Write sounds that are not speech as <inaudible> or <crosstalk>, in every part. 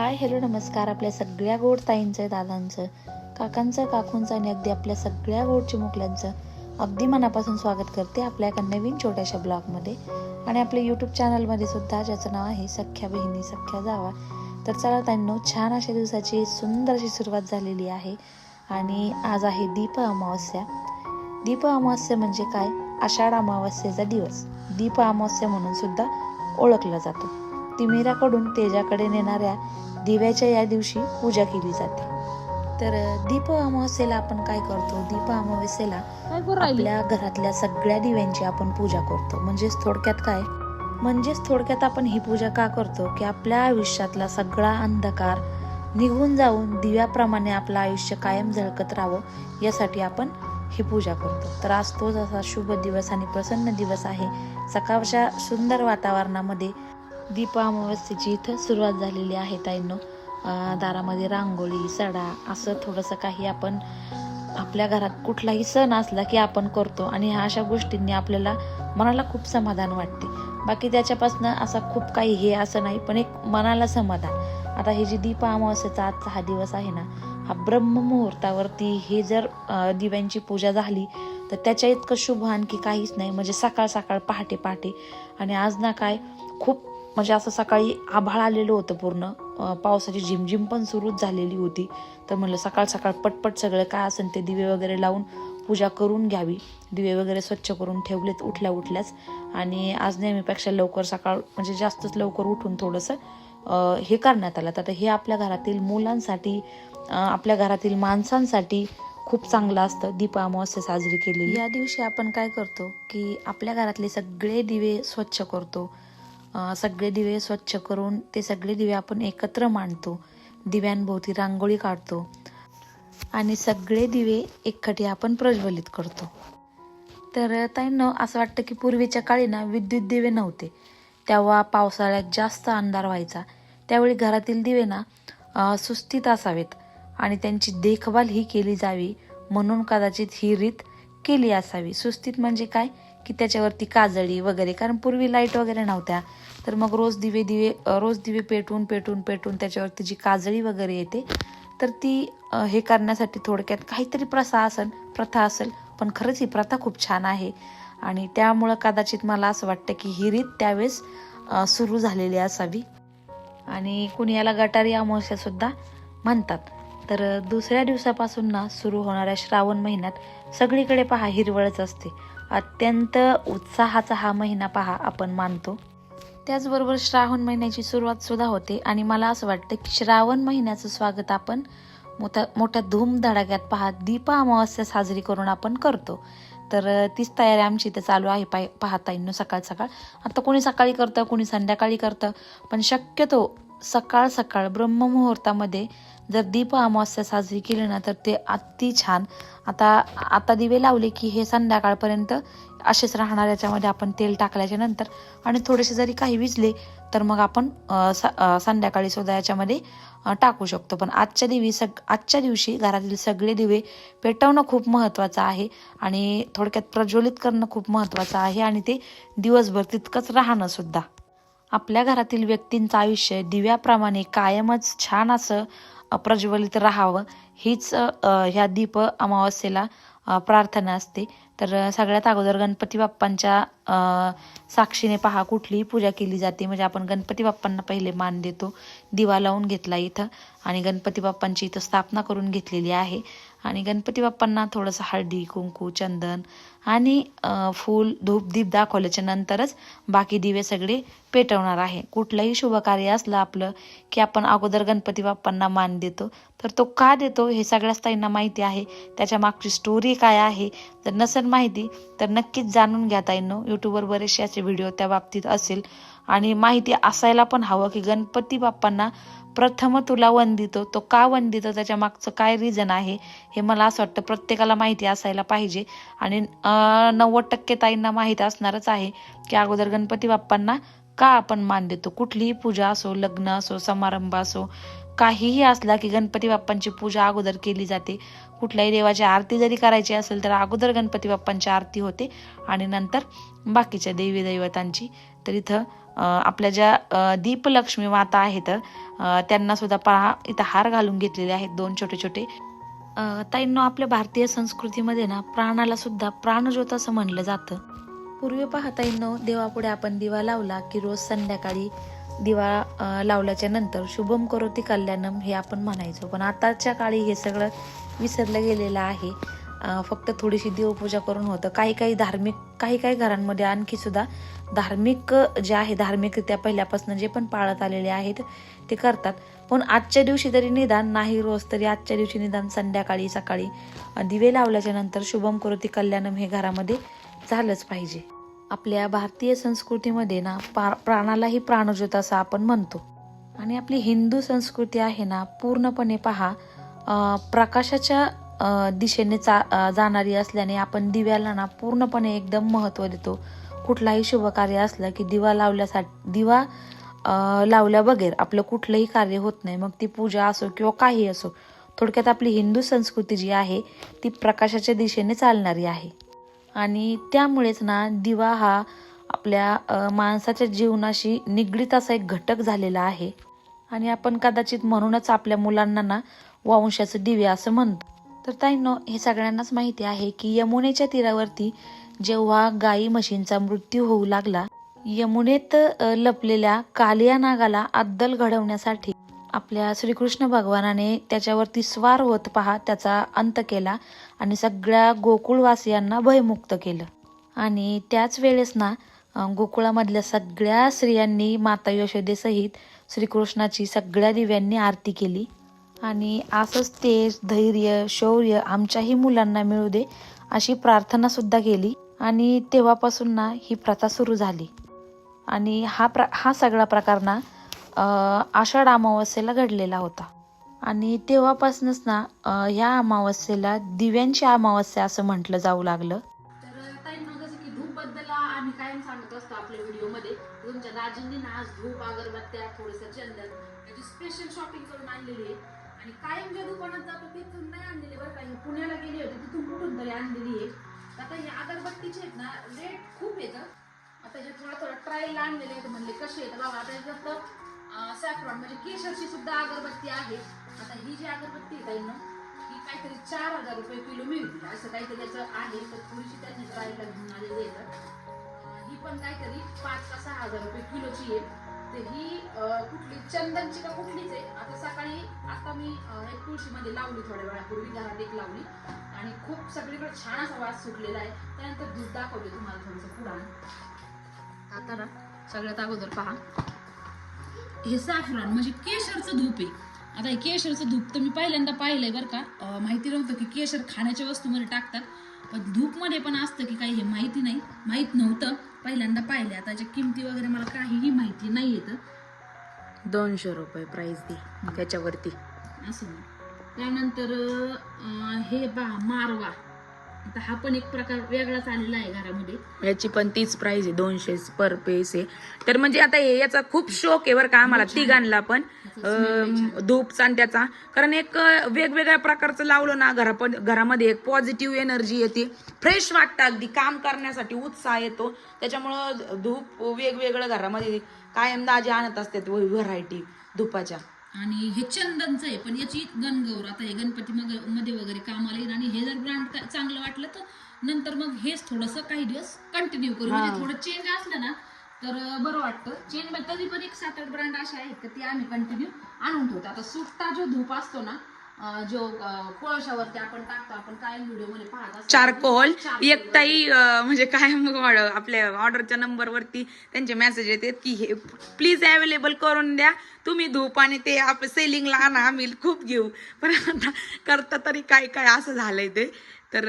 Hi hello नमस्कार आपल्या सगळ्या गोड ताईंचं दादांचं काकांचं काकूंचं आणि अगदी आपल्या सगळ्या गोड चिमुकल्यांचं अगदी मनापासून स्वागत करते आपल्या एका नवीन छोट्याशा ब्लॉगमध्ये. आणि आपल्या यूट्यूब चॅनलमध्ये सुद्धा ज्याचं नाव आहे सख्या बहिणी सख्या जावा. तर चला त्यांनो छान अशा दिवसाची सुंदर अशी सुरुवात झालेली आहे. आणि आज आहे दीप अमावस्या. दीप अमावस्या म्हणजे काय? आषाढ अमावस्येचा दिवस. दीप अमावस्या म्हणून सुद्धा ओळखला जातो. तिमिराकडून तेजाकडे नेणाऱ्या दिव्याच्या या दिवशी पूजा केली जाते. तर दीप अमावस्येला आपण काय करतो? दीप अमावस्येला आपल्या घरातल्या सगळ्या दिव्यांची आपण पूजा करतो. म्हणजेच थोडक्यात काय? म्हणजेच थोडक्यात आपण ही पूजा का करतो? की आपल्या आयुष्यातला सगळा अंधकार निघून जाऊन दिव्याप्रमाणे आपलं आयुष्य कायम झळकत राहावं यासाठी आपण ही पूजा करतो. तर आज तोच असा शुभ दिवस आणि प्रसन्न दिवस आहे. सकाळच्या सुंदर वातावरणामध्ये दीप अमावस्येची इथं सुरुवात झालेली आहे ताईंनो. दारामध्ये रांगोळी सडा असं थोडंसं काही आपण आपल्या घरात कुठलाही सण असला की आपण करतो आणि ह्या अशा गोष्टींनी आपल्याला मनाला खूप समाधान वाटते. बाकी त्याच्यापासून असा खूप काही हे असं नाही पण एक मनाला समाधान. आता हे जी दीप अमावस्येचा आजचा हा दिवस आहे ना हा ब्रह्ममुहूर्तावरती हे जर दिव्यांची पूजा झाली तर त्याच्या इतकं शुभ आणखी काहीच नाही. म्हणजे सकाळ सकाळ पहाटे पहाटे आणि आज ना काय खूप म्हणजे असं सकाळी आभाळ आलेलं होतं पूर्ण. पावसाची झिमझिम पण सुरूच झालेली होती. तर म्हणलं सकाळ सकाळ पटपट सगळं काय असेल ते दिवे वगैरे लावून पूजा करून घ्यावी. दिवे वगैरे स्वच्छ करून ठेवलेत उठल्या उठल्याच. आणि आज नेहमीपेक्षा लवकर सकाळ म्हणजे जास्तच लवकर उठून थोडंसं हे करण्यात आलं. तर हे आपल्या घरातील मुलांसाठी आपल्या घरातील माणसांसाठी खूप चांगलं असतं. दीप अमावस्या साजरी केली या दिवशी आपण काय करतो की आपल्या घरातले सगळे दिवे स्वच्छ करतो. सगळे दिवे स्वच्छ करून ते सगळे दिवे आपण एकत्र मांडतो. दिव्यांभोवती रांगोळी काढतो. आणि सगळे दिवे एकखटी आपण प्रज्वलित करतो. तर ताईंनो असं वाटतं की पूर्वीच्या काळी ना विद्युत दिवे नव्हते. तेव्हा पावसाळ्यात जास्त अंधार व्हायचा. त्यावेळी घरातील दिवे ना सुस्थित असावेत. आणि त्यांची देखभाल ही केली जावी म्हणून कदाचित ही रीत केली असावी. सुस्थित म्हणजे काय? की त्याच्यावरती काजळी वगैरे कारण पूर्वी लाइट वगैरे नव्हत्या. तर मग रोज दिवे दिवे रोज दिवे पेटून पेटून पेटून त्याच्यावरती जी काजळी वगैरे येते तर ती हे करण्यासाठी थोडक्यात काहीतरी प्रथा असेल प्रथा असेल पण खरंच ही प्रथा खूप छान आहे. आणि त्यामुळं कदाचित मला असं वाटतं की ही रीत त्यावेळेस सुरू झालेली असावी. आणि कुणी याला गटारी अमावस्यासुद्धा म्हणतात. तर दुसऱ्या दिवसापासून ना सुरू होणाऱ्या श्रावण महिन्यात सगळीकडे पहा हिरवळच असते. अत्यंत उत्साहाचा हा महिना पहा आपण मानतो. त्याचबरोबर श्रावण महिन्याची सुरुवात सुद्धा होते आणि मला असं वाटतं की श्रावण महिन्याचं स्वागत आपण मोठ्या मोठ्या धूमधडाक्यात पहा दीप अमावस्या साजरी करून आपण करतो. तर तीच तयारी आमची इथे चालू आहे पाय पाहता येईन सकाळ सकाळ. आता कोणी सकाळी करतं कोणी संध्याकाळी करतं पण शक्यतो सकाळ सकाळ ब्रह्ममुहूर्तामध्ये जर दीप अमावस्या साजरी केली ना तर ते अति छान. आता आता दिवे लावले की हे संध्याकाळपर्यंत असेच राहणार याच्यामध्ये आपण तेल टाकल्याच्या नंतर. आणि थोडेसे जरी काही विजले तर मग आपण स- संध्याकाळी सुद्धा याच्यामध्ये टाकू शकतो. पण आजच्या दिवी सग आजच्या दिवशी घरातील सगळे दिवे पेटवणं खूप महत्त्वाचं आहे आणि थोडक्यात प्रज्वलित करणं खूप महत्त्वाचं आहे आणि ते दिवसभर तितकंच राहणं सुद्धा. आपल्या घरातील व्यक्तींचं आयुष्य दिव्याप्रमाणे कायमच छान असं प्रज्वलित राहावं हीच ह्या दीप अमावस्येला प्रार्थना असते. तर सगळ्यात अगोदर गणपती बाप्पांच्या साक्षीने पहा कुठलीही पूजा केली जाते. म्हणजे आपण गणपती बाप्पांना पहिले मान देतो दिवा लावून घेतला इथं आणि गणपती बाप्पांची इथं स्थापना करून घेतलेली आहे. आणि गणपती बाप्पांना थोडंसं हळदी कुंकू चंदन आणि फूल धूप दीप दाखवल्याच्या नंतरच बाकी दिवे सगळे पेटवणार आहे. कुठलंही शुभ कार्य असलं आपलं की आपण अगोदर गणपती बाप्पांना मान देतो. तर तो का देतो हे सगळ्याच ताईंना माहिती आहे. त्याच्या मागची स्टोरी काय आहे जर नसेल माहिती तर नक्कीच जाणून घ्या ताईंनो. यूट्यूबवर बरेचसे असे व्हिडिओ त्या बाबतीत असेल. आणि माहिती असायला पण हवं की गणपती बाप्पांना प्रथम तुला वंदितो तो का वंदितो त्याच्या मागचं काय रिझन आहे? हे मला असं वाटतं प्रत्येकाला माहिती असायला पाहिजे. आणि नव्वद टक्के ताईंना माहीत असणारच आहे की अगोदर गणपती बाप्पांना का आपण मान देतो? कुठलीही पूजा असो लग्न असो समारंभ असो काहीही असला की गणपती बाप्पांची पूजा अगोदर केली जाते. कुठल्याही देवाची आरती जरी करायची असेल तर अगोदर गणपती बाप्पांची आरती होते आणि नंतर बाकीच्या देवी दैवतांची. तर इथं आपल्या ज्या दीपलक्ष्मी माता आहेत त्यांना सुद्धा पहा इथं हार घालून घेतलेले आहेत दोन छोटे छोटे ताईंनो आपल्या भारतीय संस्कृतीमध्ये ना प्राणाला सुद्धा प्राणज्योत असं म्हणलं जातं. पूर्वी पाहता देवापुढे आपण दिवा लावला की रोज संध्याकाळी दिवा लावल्याच्या नंतर शुभम करोती कल्याणम हे आपण म्हणायचो. पण आताच्या काळी हे सगळं विसरलं गेलेलं आहे. फक्त थोडीशी देवपूजा करून होतं. काही काही धार्मिक काही काही घरांमध्ये आणखी सुद्धा धार्मिक जे आहे धार्मिकरित्या पहिल्यापासून जे पण पाळत आलेले आहेत ते करतात. पण आजच्या दिवशी तरी निदान नाही रोज तरी आजच्या दिवशी निदान संध्याकाळी सकाळी दिवे लावल्याच्या नंतर शुभम करोती कल्याणम हे घरामध्ये झालंच पाहिजे. आपल्या भारतीय संस्कृतीमध्ये ना पा प्राणालाही प्राणज्योत असं आपण म्हणतो. आणि आपली हिंदू संस्कृती आहे ना पूर्णपणे पहा प्रकाशाच्या दिशेने चा जाणारी असल्याने आपण दिव्याला ना पूर्णपणे एकदम महत्त्व देतो. कुठलाही शुभकार्य असलं की दिवा लावल्यासाठी दिवा लावल्या बगैर आपलं कुठलंही कार्य होत नाही. मग ती पूजा असो किंवा काही असो थोडक्यात आपली हिंदू संस्कृती जी आहे ती प्रकाशाच्या दिशेने चालणारी आहे. आणि त्यामुळेच ना दिवा हा आपल्या माणसाच्या जीवनाशी निगडीत असा एक घटक झालेला आहे. आणि आपण कदाचित म्हणूनच आपल्या मुलांना ना वंशाचं दिवे असं म्हणतो. तर ताईंनो हे सगळ्यांनाच माहिती आहे की यमुनेच्या तीरावरती जेव्हा गाई म्हशींचा मृत्यू होऊ लागला यमुनेत लपलेल्या कालिया नागाला अद्दल घडवण्यासाठी आपल्या श्रीकृष्ण भगवानाने त्याच्यावरती स्वार होत पहा त्याचा अंत केला आणि सगळ्या गोकुळवासियांना भयमुक्त केलं. आणि त्याच वेळेस ना गोकुळामधल्या सगळ्या स्त्रियांनी माता यशोदेसहित श्रीकृष्णाची सगळ्या दिव्यांनी आरती केली. आणि असंच तेज धैर्य शौर्य आमच्याही मुलांना मिळू दे अशी प्रार्थनासुद्धा केली. आणि तेव्हापासून ना ही प्रथा सुरू झाली. आणि हा प्र हा सगळा प्रकार ना आषाढ अमावस्येला घडलेला होता. आणि तेव्हापासूनच ना ह्या अमावस्येला दिव्यांची अमावस्या असं म्हटलं जाऊ लागलं. आम्ही कायम सांगत असतो आपल्या व्हिडिओमध्ये तुमच्या दाजींनी ना आज धूप अगरबत्त्या थोडंसं चंदन त्याची स्पेशल शॉपिंग करून आणलेली आहे. आणि कायम ज्या दुकानात जातो तिथून नाही आणलेली बरं पुण्याला गेली होती तिथून कुठून तरी आणलेली आहे. आता हे अगरबत्तीचे आहेत ना रेट खूप येतं आता हे थोडा थोडा ट्रायल आणलेले आहेत म्हणले कसे आहेत बाबा आता याच्यात सॅफ्रॉन म्हणजे केशरची सुद्धा अगरबत्ती आहे. आता ही जी अगरबत्ती आहे ताईंनो ही काहीतरी चार हजार रुपये किलो मिळतील. असं काहीतरी त्याचं आहे. तर थोडीशी त्यांनी ट्रायला घेऊन आलेली आहे ही पण काहीतरी पाच का सहा हजार रुपये किलोची आहे. तर ही कुठली? चंदनची का कुठलीच आहे? आता सकाळी आता मी एक तुळशीमध्ये लावली थोड्या वेळापूर्वी घरात एक लावली. आणि खूप सगळीकडे छान असा वास सुटलेला आहे. त्यानंतर दूध दाखवते तुम्हाला थोडंसं पुढं. आता सगळ्यात अगोदर पहा. हे साफरान म्हणजे केशरचं धूप आहे. आता हे केशरचं धूप तर मी पहिल्यांदा पाहिलंय बरं का. माहिती नव्हतं की केशर खाण्याच्या वस्तूमध्ये टाकतात. पण धूपमध्ये पण असतं की काही हे माहिती नाही. माहीत नव्हतं. पहिल्यांदा पाहिले आता याच्या किमती वगैरे मला काहीही माहिती नाही येतं दोनशे रुपये प्राइस दी त्याच्यावरती. असं. त्यानंतर हे बा मारवा. आता हा पण एक प्रकार वेगळाच आलेला आहे घरामध्ये. याची पण तीच प्राइस आहे दोनशे पर पीस आहे. तर म्हणजे आता हे याचा खूप शौक आहे बरं का आम्हाला तिघांना पण. अं, धूप त्याचा. कारण एक अं, वेगवेगळ्या प्रकारचं लावलं ना घरा घरामध्ये एक पॉझिटिव्ह एनर्जी येते. फ्रेश वाटतं अगदी काम करण्यासाठी उत्साह येतो. त्याच्यामुळं धूप वेगवेगळं घरामध्ये कायम दाजी आणत असतात व्हरायटी धुपाच्या आणि हे चंदनचं आहे पण याची गणगौर आता हे गणपती मग- मध्ये वगैरे कामाला येईल आणि हे जर ब्रँड चांगलं वाटलं तर नंतर मग हेच थोडंसं काही दिवस कंटिन्यू करू. म्हणजे थोडं चेंज असलं ना तर बरं वाटतं. चेंज तरी पण एक सात आठ ब्रँड असे आहेत का ते आम्ही कंटिन्यू आणून ठेवतो. आता सुट्टा जो धूप असतो ना जो कोळशावरती आपण टाकतो आपण मध्ये पाहत चारकोल चारकोल एक ताई अं, म्हणजे काय मग आपल्या ऑर्डरच्या नंबरवरती त्यांचे मेसेज येतात की हे प्लीज अवेलेबल करून द्या. तुम्ही धूप आणि ते आपलं सेलिंगला आणा आम्ही खूप घेऊ. पण आता करता तरी काय काय असं झालंय ते. तर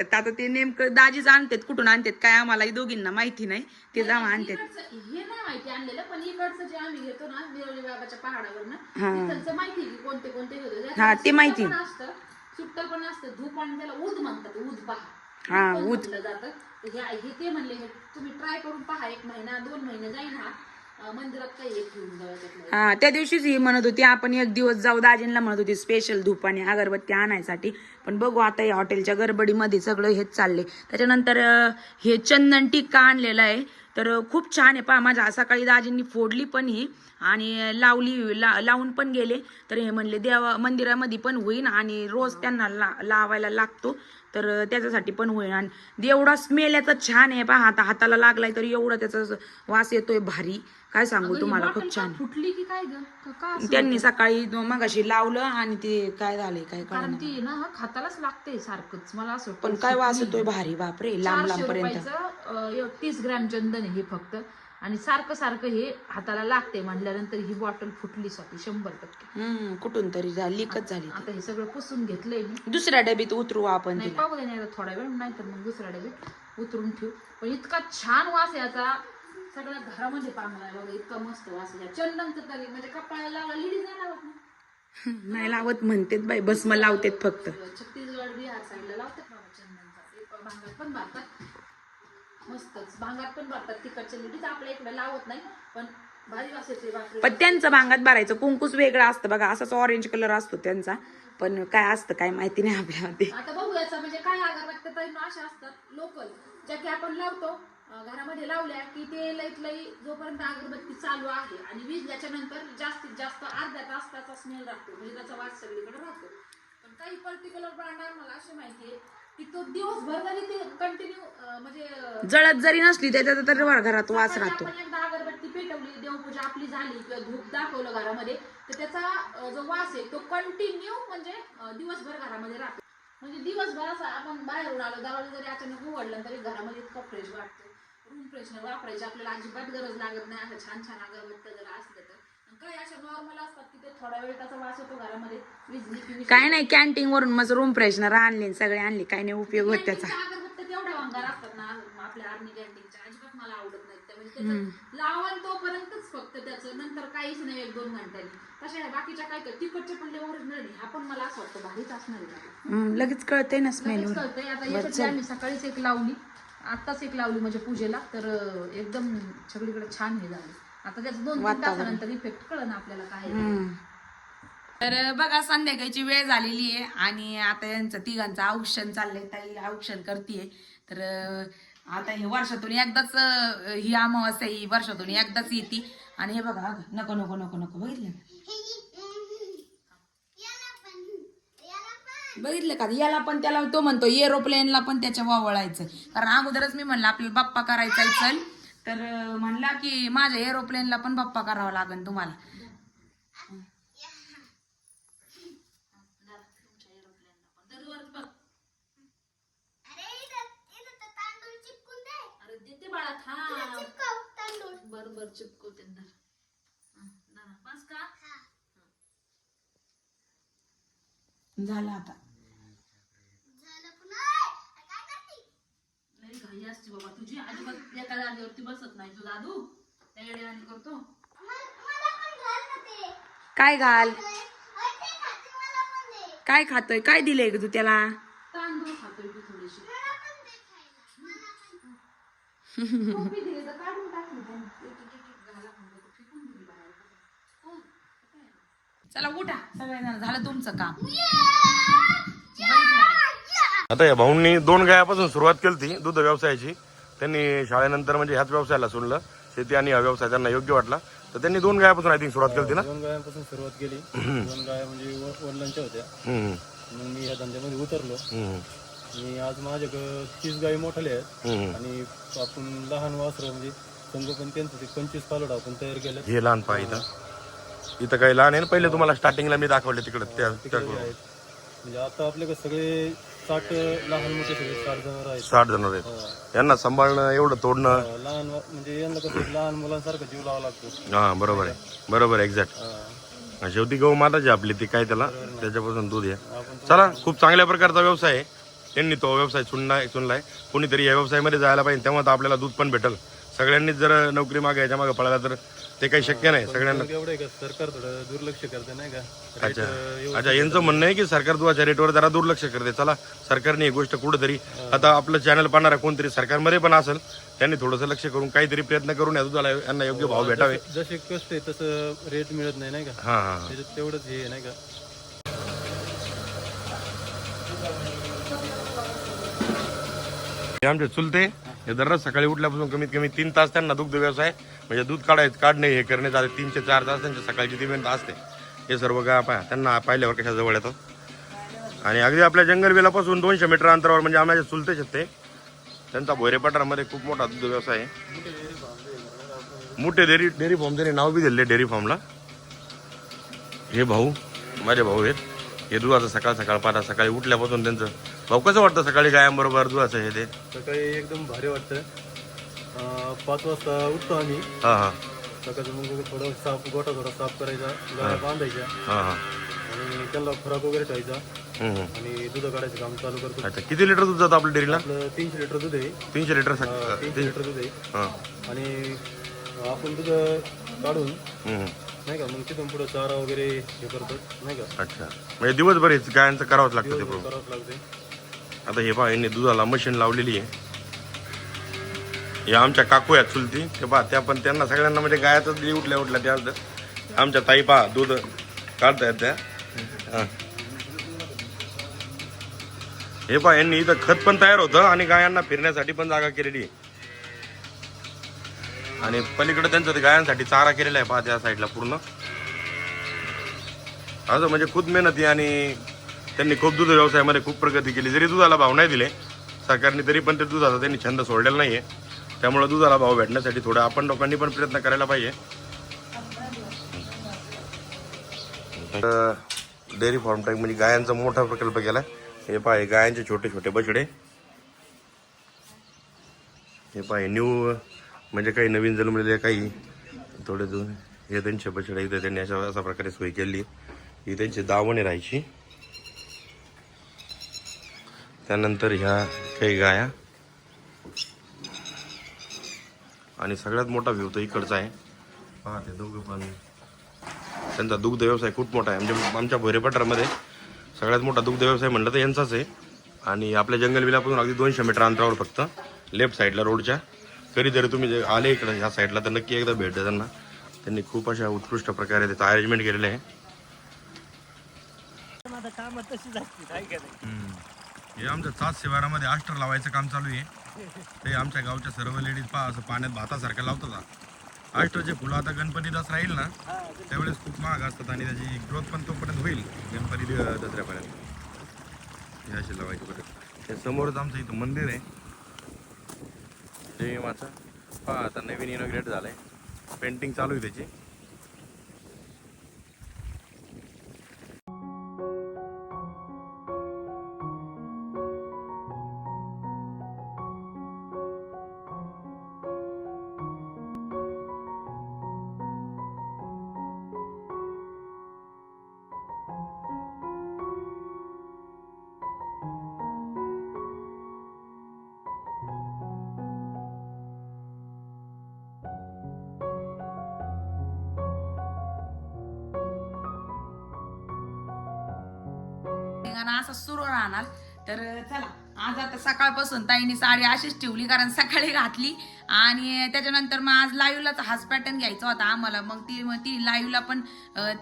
आता ते नेमकं दाजीच आणतात कुठून आणतात काय आम्हाला दोघींना माहिती नाही ते जावा आणतात हे नाही माहिती आणलेलं पण इकडचं जे आम्ही घेतो ना बिरवली बाबाच्या पहाडावर. ना तिथलचं माहिती की कोणते कोणते घेतो हा, ते माहिती. असतं सुट्टं पण असतं धूप आणि त्याला उद म्हणतात उद पहा हा, उद. जातं हे हे ते म्हणले तुम्ही ट्राय करून पहा एक महिना दोन महिने जाईल हा मंदिरात काही एक घेऊन हा त्या दिवशीच ही म्हणत होती आपण एक दिवस जाऊ. दाजींना म्हणत होती स्पेशल धूप आणि अगरबत्ती आणायसाठी. पण बघू आता या हॉटेलच्या गडबडीमध्ये सगळं हेच चालले त्याच्यानंतर अं, हे चंदन टिक्का आणलेला आहे. तर खूप छान आहे पहा माझ्या सकाळी दाजींनी फोडली पण ही. आणि लावली ला, लावून पण गेले. तर हे म्हणले देवा मंदिरामध्ये पण होईन आणि रोज त्यांना ला, लावायला लागतो. तर त्याच्यासाठी पण होईल आणि एवढा स्मेल याचा छान आहे पहा आता हाताला लागलाय तर एवढा त्याचा वास येतोय भारी. काय सांगू तुम्हाला? खूप छान फुटली की काय ग? का-? त्यांनी सकाळी मगाशी लावलं आणि ते काय झालंय काय कारण ती ना खातालाच लागते सारखंच. मला असं पण काय वास येतोय भारी बापरे लांब लांब पर्यंत. तीस ग्रॅम चंदन हे फक्त. आणि सारखं सारखं हे हाताला लागते म्हणल्यानंतर ही बॉटल फुटली स्वाती शंभर टक्के. कुठून तरी झाली लिकच झाली आता हे सगळं पुसून घेतलंय मी. दुसऱ्या डबीत उतरू आपण नाही पाहू दे नाही थोडा वेळ नाही तर मग दुसऱ्या डबे उतरून ठेवू. पण इतका छान वास आहे याचा. सगळ्या घरामध्ये पांगला बघा इतका मस्त वास आहे. चंदन तर तरी म्हणजे कपाळाला लावला लिडी नाही लावत ना? <laughs> नाही लावत म्हणतेत बाई भस्म लावतेत फक्त. छत्तीसगड बिहार साईडला लावतात बाबा चंदनचा. भांगात पण भरतात मस्तच भांगात पण भरतात तिकडच्या लिडीच आपल्या इकडे लावत नाही पण भारी वास येते बापरे पण त्यांचं भांगात भरायचं कुंकूस वेगळं असतं बघा असाच ऑरेंज कलर असतो त्यांचा. पण काय असतं काय माहिती नाही आपल्याला ते आता बघू याचा म्हणजे काय अगरबत्त्या अशा असतात लोकल ज्या की आपण लावतो घरामध्ये लावल्या की ते लईत लई जोपर्यंत अगरबत्ती चालू आहे आणि विजल्याच्या नंतर जास्तीत जास्त अर्ध्या तास त्याचा स्मेल राहतो. म्हणजे त्याचा वास सगळीकडे राहतो. पण काही पर्टिक्युलर ब्रँड आहे मला असे माहिती आहे की तो दिवसभर जरी ते कंटिन्यू म्हणजे जळत जरी नसली त्याच्यात तर घरात वास राहतो. आपण एकदा अगरबत्ती पेटवली देवपूजा आपली झाली किंवा धूप दाखवलं घरामध्ये तर त्याचा जो वास आहे तो कंटिन्यू म्हणजे दिवसभर घरामध्ये राहतो. म्हणजे दिवसभर असा आपण बाहेरून आलो दरवाजा जरी अचानक उघडलं तरी घरामध्ये इतकं फ्रेश वाटतं. रूम फ्रेशनर वापरायची आपल्याला अजिबात गरज लागत नाही. अशा छान छान अगरबत्त्या जर असल्या तर. काही अशा नॉर्मल असतात की ते थोडा वेळ त्याचा वास होतो घरामध्ये. विजली. काय नाही कॅन्टीन वरून मग रूम फ्रेशनर आणले सगळे आणले. काय नाही उपयोग होत त्याचा. अगरबत्त्या तेवढ्या भंगार असतात ना आपल्या आर्मी कॅन्टीनच्या अजिबात मला आवडत त्या म्हणजे लावण तोपर्यंतच फक्त त्याचं. नंतर काहीच नाही एक दोन घंट्यानी. तशा ह्या बाकीच्या काय तर तिकडचे पण लय ओरिजिनल नाही हा पण मला असं वाटतं भारीच असणार आहे का हम्म, लगेच कळतंय ना स्मेल लगेच कळतंय. आता याच्यातली आम्ही सकाळीच एक लावली. आत्ताच एक लावली म्हणजे पूजेला. तर अं, एकदम सगळीकडे छान हे झालं. आता त्याचं दोन तीन तासानंतर इफेक्ट कळलं आपल्याला काय आहे. तर बघा संध्याकाळची वेळ झालेली आहे. आणि आता यांचं तिघांचं औक्षण चाललंय. ताई औक्षण करतीये. तर अं, आता हे वर्षातून एकदाच अं, ही अमावास्या ही वर्षातून एकदाच येते. आणि हे बघा अगं, नको नको नको नको बघितलं? बघितलं का? याला पण त्याला तो म्हणतो एरोप्लेनला पण त्याच्या वावळायचं. कारण अगोदरच मी म्हणलं आपल्याला बाप्पा करायचा चल. तर म्हणला की माझ्या एरोप्लेनला पण बाप्पा करावा लागेल तुम्हाला. अरे देते बाळा था बर बर चिपकवते ना. हं, ना, बस का झालं आता. लई घाई असते बाबा. तुझी अजिबात एका जागेवरती बसत नाही. तू दादू त्या करतो. काय घाल? काय खातोय? काय दिलंय ग तू त्याला? तांदूळ खातोय तू थोडीशी <laughs> टोपी दिली तर काढून टाकली त्याने. एक- एक- एक- एक घाला म्हणलं तर फेकून दिली बाहेर. हो, काय? चला उठा सगळेजण झालं तुमचं काम. आता या भाऊंनी दोन गायापासून सुरुवात केली ती दूध व्यवसायाची. त्यांनी शाळेनंतर म्हणजे ह्याच व्यवसायाला सोडलं शेती आणि हा व्यवसाय त्यांना योग्य वाटला. तर त्यांनी दोन गायापासून आय थिंक सुरुवात केली ना? दोन गायांपासून सुरुवात केली. दोन गाया म्हणजे व- वडिलांच्या होत्या. हम्म, मग मी ह्या धंद्यामध्ये उतरलो. हम्म, आणि आज माझ्याकडं तीस गायी मोठाले आहेत. हम्म. आणि आपण लहान वासरं म्हणजे संगोपन त्यांचं ते पंचवीस पालोड आपण तयार केलं हे लहान पहा इथं. इथं काही लहान आहे ना पहिले तुम्हाला स्टार्टिंगला मी दाखवले तिकडे त्या आहेत. म्हणजे आता आपल्याकडे सगळे साठ लहान मोठे सगळे साठ जनावर आहेत. साठ जण आहेत. हो. यांना सांभाळणं एवढं तोडणं. अं, लहान वा- म्हणजे यांना कसं लहान मुलांसारखं जीव लावा लागतो. हा बरोबर आहे. बरोबर एक्झॅक्ट शेवटी गहू माताची आपली ती काय त्याला? त्याच्यापासून दूध आहे. आपण चला खूप चांगल्या प्रकारचा व्यवसाय आहे. त्यांनी तो व्यवसाय चुनलाय चुनलाय कोणीतरी या व्यवसायामध्ये जायला पाहिजे तेव्हा तर आपल्याला दूध पण भेटल. सगळ्यांनीच जर नोकरी मागे याच्या मागे पळाला तर ते काही शक्य नाही सगळ्यांना मग एवढं आहे का? सरकार थोडं दुर्लक्ष करते नाही का? अच्छा. अच्छा यांचं म्हणणं आहे की सरकार दुधाच्या रेटवर जरा दुर्लक्ष करते. चला सरकारने ही गोष्ट कुठेतरी आता आपलं चॅनल पाहणारा कोणतरी सरकारमध्ये पण असेल त्यांनी थोडंसं लक्ष करून काहीतरी प्रयत्न करून या दुधाला यांना योग्य भाव भेटावे. जसे कष्ट आहे तसं रेट मिळत नाही नाही का? हा तेवढंच हे नाही का? हे आमचे चुलते हे दररोज सकाळी उठल्यापासून कमीत कमी तीन तास त्यांना दुग्ध व्यवसाय म्हणजे दूध काढायचं काढणे हे करणे चालते तीनशे चार तास त्यांच्या सकाळची ती मेहनत असते. हे सर्व काय पाय त्यांना पाहिल्यावर कशा जवळ आणि अगदी आपल्या जंगल वेलापासून दोनशे मीटर अंतरावर म्हणजे आम्हाला चुलतेच आहेत ते. त्यांचा भोयरे पठारामध्ये खूप मोठा दूध व्यवसाय आहे. मोठे डेअरी डेअरी फार्म त्यांनी नाव बी दिले डेअरी फार्मला. हे भाऊ माझे भाऊ आहेत. हे दुधाचं सकाळ सकाळ पाहता सकाळी उठल्यापासून त्यांचं भाऊ कसं वाटतं? सकाळी गायांबरोबर दुधाचं हे ते? सकाळी एकदम भारी वाटतं पाच वाजता उठतो आम्ही. हा हा. सकाळचं मग थोडं साफ गोटा थोडा साफ करायचा गाड्या बांधायच्या. हा हा. आणि त्यांना खुराक वगैरे ठेवायचा. हम्म, हम्म. आणि दूध काढायचं काम चालू करतो. अच्छा किती लिटर दूध जातं आपल्या डेअरीला? आपलं तीनशे लिटर दूध आहे. तीनशे लिटर अं, सक- तीनशे लिटर दूध आहे. हा. आणि आपण दूध काढून हम्म, नाही का मग तिथून पुढे चारा वगैरे हे करतो नाही का? अच्छा. म्हणजे दिवसभर हेच गायांचं करावंच लागतं ते करावंच लागते आता हे पहा यांनी दुधाला मशीन लावलेली आहे. या आमच्या काकू आहेत चुलती. ते पहा त्या पण त्यांना सगळ्यांना म्हणजे गायातच दिली उठल्या उठल्या त्या आमच्या ताई पहा दूध काढतायत त्या. हे पहा यांनी इथं खत पण तयार होतं आणि गायांना फिरण्यासाठी पण जागा केलेली आहे. आणि पलीकडे त्यांचं ते गायांसाठी चारा केलेला आहे पहा त्या साईडला पूर्ण. असं म्हणजे खूप मेहनती आणि त्यांनी खूप दूध व्यवसायामध्ये खूप प्रगती केली. जरी दुधाला भाव नाही दिले सरकारने तरी पण ते दुधाचा त्यांनी छंद सोडलेला नाही आहे त्यामुळे दुधाला भाव भेटण्यासाठी थोडं आपण लोकांनी पण प्रयत्न करायला पाहिजे. डेअरी फार्म टाईप म्हणजे गायांचा मोठा प्रकल्प केला हे पहा गायांचे छोटे छोटे बछडे. हे पहा न्यू म्हणजे काही नवीन जन्मलेले काही थोडे दोन. हे त्यांचे बछडे इथे त्यांनी अशा अशा प्रकारे सोय केली. ही त्यांची दावणे राहायची. त्यानंतर ह्या काही गाया. आणि सगळ्यात मोठा व्ह्यू तो इकडचा आहे. पहा ते दोघं पण. त्यांचा दुग्ध व्यवसाय खूप मोठा आहे. म्हणजे आमच्या भोरे पठारामध्ये सगळ्यात मोठा दुग्ध व्यवसाय म्हणलं तर यांचाच आहे. आणि आपल्या जंगल विलापासून अगदी दोनशे मीटर अंतरावर फक्त. लेफ्ट साईडला रोडच्या कधीतरी तुम्ही जे आले इकडे ह्या साईडला तर नक्की एकदा भेट द्या त्यांना. त्यांनी खूप अशा उत्कृष्ट प्रकारे त्याचं अरेंजमेंट केलेलं आहे. हे आमच्या सात शिवारामध्ये आष्टर लावायचं काम चालू आहे. ते आमच्या गावच्या सर्व लेडीज पहा असं पाण्यात भातासारखं लावतात आष्टरचे फुलं आता गणपती राहील ना? त्यावेळेस खूप महाग असतात आणि त्याची ग्रोथ पण तोपर्यंत होईल गणपती दसऱ्यापर्यंत. हे असे लावायचे परत हे समोरच आमचं इथं मंदिर आहे. जय माचा पहा आता नवीन इनोग्रेट झालं आहे पेंटिंग चालू आहे त्याची. गाणं असं सुरू राहणार. तर चला आज आता सकाळपासून ताईने साडी अशीच ठेवली कारण सकाळी घातली. आणि त्याच्यानंतर मग आज लाईव्हलाच हाच पॅटर्न घ्यायचा होता आम्हाला. मग ती मग ती लाईव्हला पण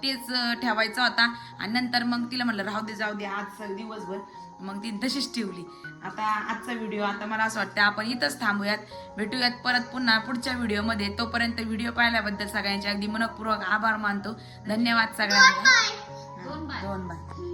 तेच ठेवायचा होता. आणि नंतर मग तिला म्हणलं राहू दे जाऊ दे आज दिवसभर. मग ती तशीच ठेवली. आता आजचा व्हिडिओ आता मला असं वाटतं आपण इथंच थांबूयात. भेटूयात परत पुन्हा पुढच्या व्हिडिओमध्ये. तोपर्यंत व्हिडिओ पाहिल्याबद्दल सगळ्यांचे अगदी मनपूर्वक आभार मानतो. धन्यवाद सगळ्यांना. दोन बाय दोन बाय